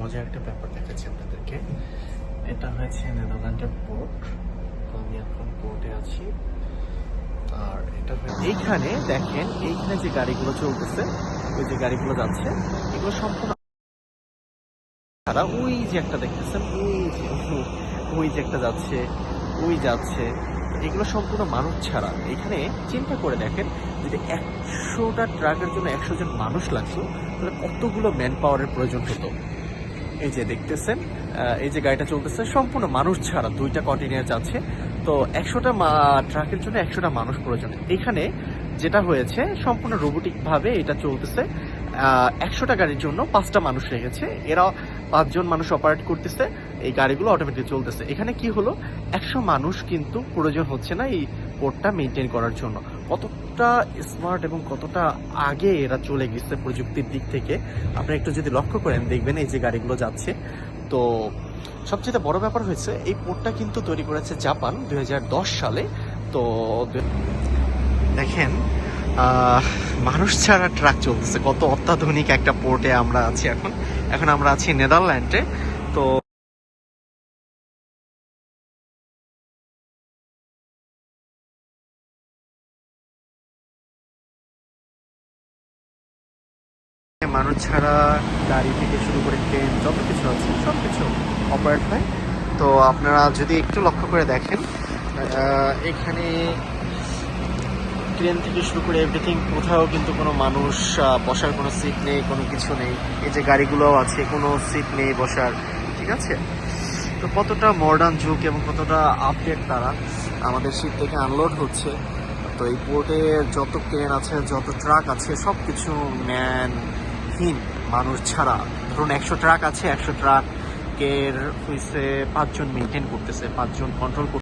মজার একটা ব্যাপার দেখাচ্ছি আপনাদেরকে। এটা হয়েছে নেদারল্যান্ডের পোর্ট তো আমি এখন পোর্টে আছি। আর এটা এইখানে দেখেন, এইখানে যে গাড়িগুলো চলতেছে, ওই যে গাড়িগুলো যাচ্ছে, এগুলো সম্পূর্ণ ছাড়া ওই যে একটা দেখতেছেন, ওই যে ওই যে একটা যাচ্ছে, ওই যাচ্ছে। এগুলো সম্পূর্ণ মানুষ ছাড়া। এখানে চিন্তা করে দেখেন, যদি একশোটা ট্রাকের জন্য একশো জন মানুষ লাগতো, তাহলে কতগুলো ম্যান পাওয়ারের প্রয়োজন হতো? এই যে দেখতেছেন এই যে গাড়িটা চলতেছে, সম্পূর্ণ মানুষ ছাড়া, দুইটা কন্টেনার যাচ্ছে। তো একশোটা ট্রাকের জন্য একশোটা মানুষ প্রয়োজন। এখানে যেটা হয়েছে, সম্পূর্ণ রোবোটিকভাবে এটা চলতেছে। একশোটা গাড়ির জন্য পাঁচটা মানুষ রেখেছে। এরা পাঁচজন মানুষ অপারেট করতেছে, এই গাড়িগুলো অটোমেটিক চলতেছে। এখানে কি হলো? একশো মানুষ কিন্তু প্রয়োজন হচ্ছে না এই পোর্টটা মেনটেন করার জন্য। কতটা স্মার্ট এবং কতটা আগে এরা চলে গেছে প্রযুক্তির দিক থেকে আপনি একটু যদি লক্ষ্য করেন, দেখবেন এই যে গাড়িগুলো যাচ্ছে। তো সবচেয়ে বড় ব্যাপার হয়েছে, এই পোর্টটা কিন্তু তৈরি করেছে জাপান দুই হাজার দশ সালে। তো দেখেন মানুষ ছাড়া ট্রাক চলতেছে। কত অত্যাধুনিক একটা পোর্টে আমরা আছি এখন। এখন আমরা আছি নেদারল্যান্ডে। তো মানুষ ছাড়া গাড়ি থেকে শুরু করে ট্রেন, যত কিছু আছে সব কিছু অপারেট হয়। তো আপনারা যদি একটু লক্ষ্য করে দেখেন এখানে ট্রেন থেকে শুরু করে এভরিথিং কোথাও কিন্তু কোনো মানুষ বসার কোনো সিট নেই, কোনো কিছু নেই। এই যে গাড়িগুলো আছে কোনো সিট নেই বসার, ঠিক আছে? তো কতটা মডার্ন যুগ এবং কতটা আপডেট তারা আমাদের সিট থেকে আনলোড হচ্ছে। তো এই পোর্টে যত ট্রেন আছে, যত ট্রাক আছে সব কিছু ম্যানহীন মানুষ ছাড়া। ধরুন একশো ট্রাক আছে, একশো ট্রাকের হইছে পাঁচজন মেনটেন করতেছে, পাঁচজন কন্ট্রোল